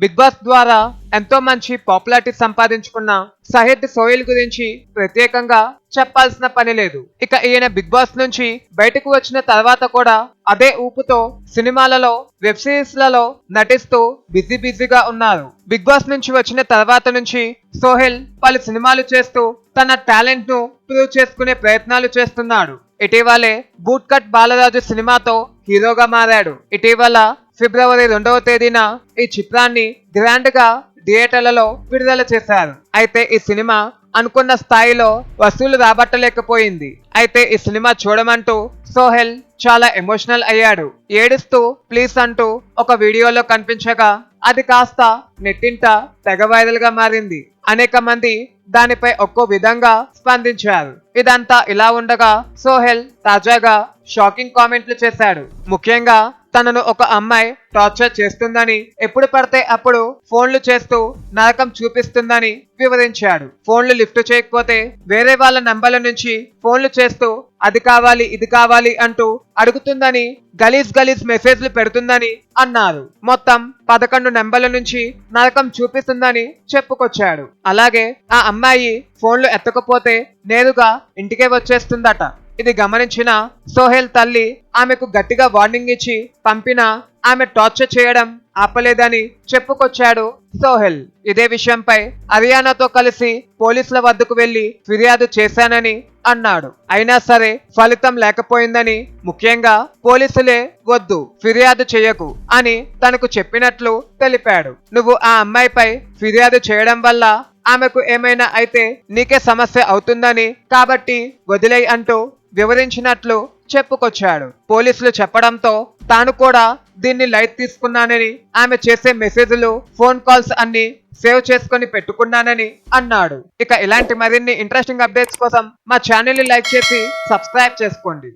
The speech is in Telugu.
బిగ్ బాస్ ద్వారా ఎంతో మంచి పాపులారిటీ సంపాదించుకున్న సహిద్ సోయిల్ గురించి ప్రత్యేకంగా చెప్పాల్సిన పని లేదు. ఇక ఈయన బిగ్ బాస్ నుంచి బయటకు వచ్చిన తర్వాత కూడా అదే ఊపుతో సినిమాలలో వెబ్ సిరీస్లలో నటిస్తూ బిజీ బిజీగా ఉన్నారు. బిగ్ బాస్ నుంచి వచ్చిన తర్వాత నుంచి సోహెల్ పలు సినిమాలు చేస్తూ తన టాలెంట్ను ప్రూవ్ చేసుకునే ప్రయత్నాలు చేస్తున్నాడు. ఇటీవలే బూట్ కట్ బాలరాజు సినిమాతో హీరోగా మారాడు. ఇటీవల ఫిబ్రవరి రెండవ తేదీన ఈ చిత్రాన్ని గ్రాండ్గా థియేటర్లలో విడుదల చేశారు. అయితే ఈ సినిమా అనుకున్న స్థాయిలో వసూలు రాబట్టలేకపోయింది. అయితే ఈ సినిమా చూడమంటూ సోహెల్ చాలా ఎమోషనల్ అయ్యాడు. ఏడుస్తూ ప్లీజ్ అంటూ ఒక వీడియోలో కనిపించగా అది కాస్త నెట్టింట తెగ వైరల్గా మారింది. అనేక మంది దానిపై ఒక్కో విధంగా స్పందించారు. ఇదంతా ఇలా ఉండగా సోహెల్ తాజాగా షాకింగ్ కామెంట్లు చేశాడు. ముఖ్యంగా తనను ఒక అమ్మాయి టార్చర్ చేస్తుందని ఎప్పుడు పడితే అప్పుడు ఫోన్లు చేస్తూ నరకం చూపిస్తుందని వివరించాడు. ఫోన్లు లిఫ్ట్ చేయకపోతే వేరే వాళ్ళ నంబర్ల నుంచి ఫోన్లు చేస్తూ అది కావాలి ఇది కావాలి అంటూ అడుగుతుందని గలీజ్ గలీజ్ మెసేజ్లు పెడుతుందని అన్నారు. మొత్తం పదకొండు నెంబర్ల నుంచి నరకం చూపిస్తుందని చెప్పుకొచ్చాడు. అలాగే ఆ అమ్మాయి ఫోన్లు ఎత్తకపోతే నేరుగా ఇంటికే వచ్చేస్తుందట. ఇది గమనించిన సోహెల్ తల్లి ఆమెకు గట్టిగా వార్నింగ్ ఇచ్చి పంపిన ఆమె టార్చర్ చేయడం ఆపలేదని చెప్పుకొచ్చాడు సోహెల్. ఇదే విషయంపై హరియానాతో కలిసి పోలీసుల వద్దకు వెళ్ళి ఫిర్యాదు చేశానని అన్నాడు. అయినా సరే ఫలితం లేకపోయిందని ముఖ్యంగా పోలీసులే వద్దు ఫిర్యాదు చేయకు అని తనకు చెప్పినట్లు తెలిపాడు. నువ్వు ఆ అమ్మాయిపై ఫిర్యాదు చేయడం వల్ల ఆమెకు ఏమైనా అయితే నీకే సమస్య అవుతుందని కాబట్టి వదిలే అంటూ వివరించినట్లు చెప్పుకొచ్చాడు. పోలీసులు చెప్పడంతో తాను కూడా దీన్ని లైట్ తీసుకున్నానని ఆమె చేసే మెసేజ్లు ఫోన్ కాల్స్ అన్ని సేవ్ చేసుకొని పెట్టుకున్నానని అన్నాడు. ఇక ఇలాంటి మరిన్ని ఇంట్రెస్టింగ్ అప్డేట్స్ కోసం మా ఛానల్ని లైక్ చేసి సబ్స్క్రైబ్ చేసుకోండి.